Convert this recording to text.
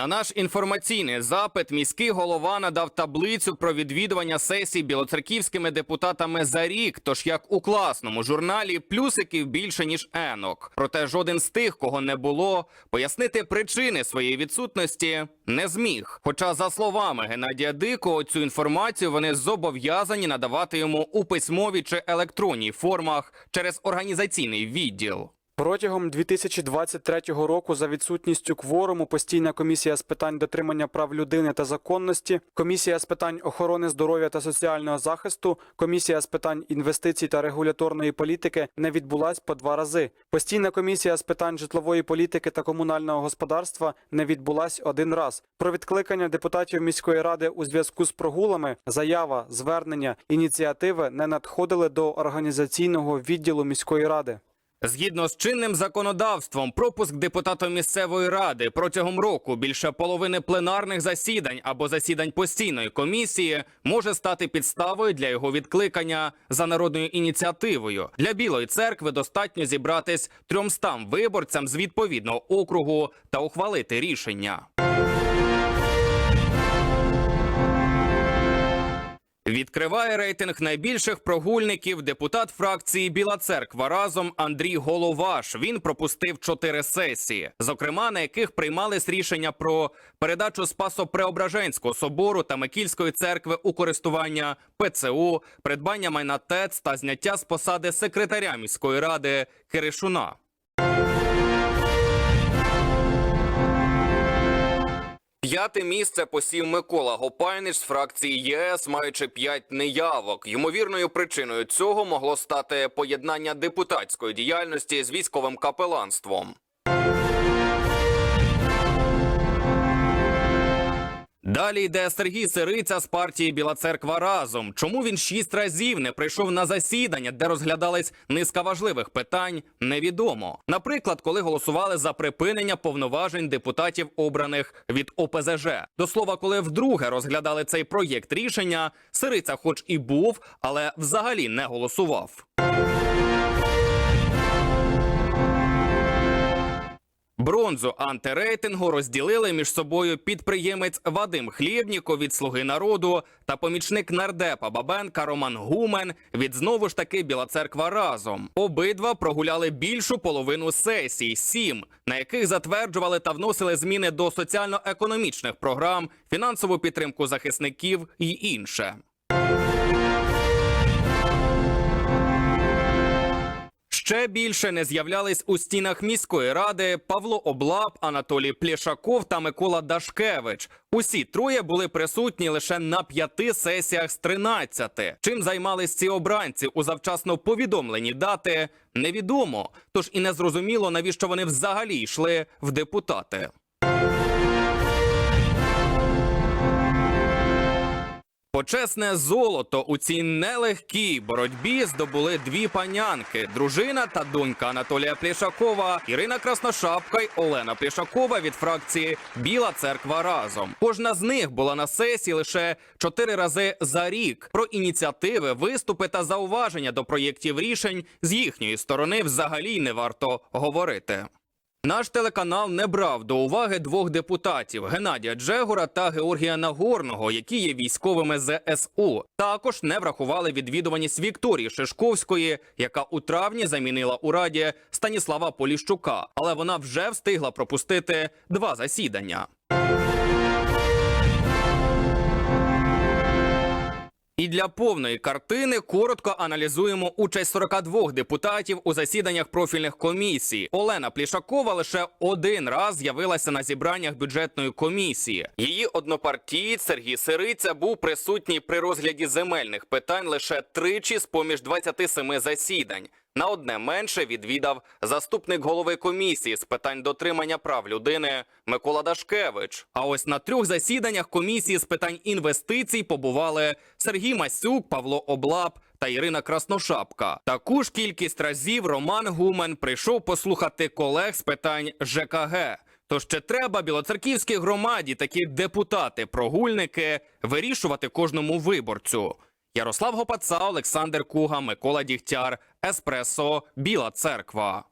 На наш інформаційний запит міський голова надав таблицю про відвідування сесій білоцерківськими депутатами за рік. Тож як у класному журналі плюсиків більше ніж енок. Проте жоден з тих, кого не було, пояснити причини своєї відсутності не зміг. Хоча, за словами Геннадія Дикого, цю інформацію вони зобов'язані надавати йому у письмовій чи електронній формах через організаційний відділ. Протягом 2023 року за відсутністю кворуму постійна комісія з питань дотримання прав людини та законності, комісія з питань охорони здоров'я та соціального захисту, комісія з питань інвестицій та регуляторної політики не відбулась по два рази. Постійна комісія з питань житлової політики та комунального господарства не відбулась один раз. Про відкликання депутатів міської ради у зв'язку з прогулами заява, звернення, ініціативи не надходили до організаційного відділу міської ради. Згідно з чинним законодавством, пропуск депутата місцевої ради протягом року більше половини пленарних засідань або засідань постійної комісії може стати підставою для його відкликання за народною ініціативою. Для білої церкви достатньо зібратись 300 виборцям з відповідного округу та ухвалити рішення. Відкриває рейтинг найбільших прогульників депутат фракції Біла Церква разом Андрій Головаш. Він пропустив чотири сесії, зокрема на яких приймались рішення про передачу Спасо-Преображенського собору та Микільської церкви у користування ПЦУ, придбання майна ТЕЦ та зняття з посади секретаря міської ради Киришуна. П'яте місце посів Микола Гопайнич з фракції ЄС, маючи п'ять неявок. Ймовірною причиною цього могло стати поєднання депутатської діяльності з військовим капеланством. Далі йде Сергій Сириця з партії Біла Церква разом. Чому він шість разів не прийшов на засідання, де розглядались низка важливих питань, невідомо. Наприклад, коли голосували за припинення повноважень депутатів, обраних від ОПЗЖ. До слова, коли вдруге розглядали цей проєкт рішення, Сириця, хоч і був, але взагалі не голосував. Бронзу антирейтингу розділили між собою підприємець Вадим Хлєбніков від Слуги народу та помічник нардепа Бабенка Роман Гумен від знову ж таки Біла Церква разом. Обидва прогуляли більшу половину сесій, сім, на яких затверджували та вносили зміни до соціально-економічних програм, фінансову підтримку захисників і інше. Ще більше не з'являлись у стінах міської ради Павло Облап, Анатолій Плєшаков та Микола Дашкевич. Усі троє були присутні лише на п'яти сесіях з 13. Чим займались ці обранці у завчасно повідомлені дати, невідомо. Тож і не зрозуміло, навіщо вони взагалі йшли в депутати. Почесне золото у цій нелегкій боротьбі здобули дві панянки: дружина та донька Анатолія Плішакова, Ірина Красношапка й Олена Плішакова від фракції Біла Церква разом. Кожна з них була на сесії лише чотири рази за рік. Про ініціативи, виступи та зауваження до проєктів рішень з їхньої сторони взагалі не варто говорити. Наш телеканал не брав до уваги двох депутатів Геннадія Джегора та Георгія Нагорного, які є військовими ЗСУ. Також не врахували відвідуваність Вікторії Шишковської, яка у травні замінила у раді Станіслава Поліщука, але вона вже встигла пропустити два засідання. І для повної картини коротко аналізуємо участь 42 депутатів у засіданнях профільних комісій. Олена Плішакова лише один раз з'явилася на зібраннях бюджетної комісії. Її однопартієць Сергій Сириця був присутній при розгляді земельних питань лише тричі з поміж 27 засідань. На одне менше відвідав заступник голови комісії з питань дотримання прав людини Микола Дашкевич. А ось на трьох засіданнях комісії з питань інвестицій побували Сергій Масюк, Павло Облап та Ірина Красношапка. Таку ж кількість разів Роман Гумен прийшов послухати колег з питань ЖКГ. Тож чи треба білоцерківській громаді такі депутати-прогульники вирішувати кожному виборцю? Ярослав Гопаца, Олександр Куга, Микола Дігтяр, Еспресо, Біла Церква.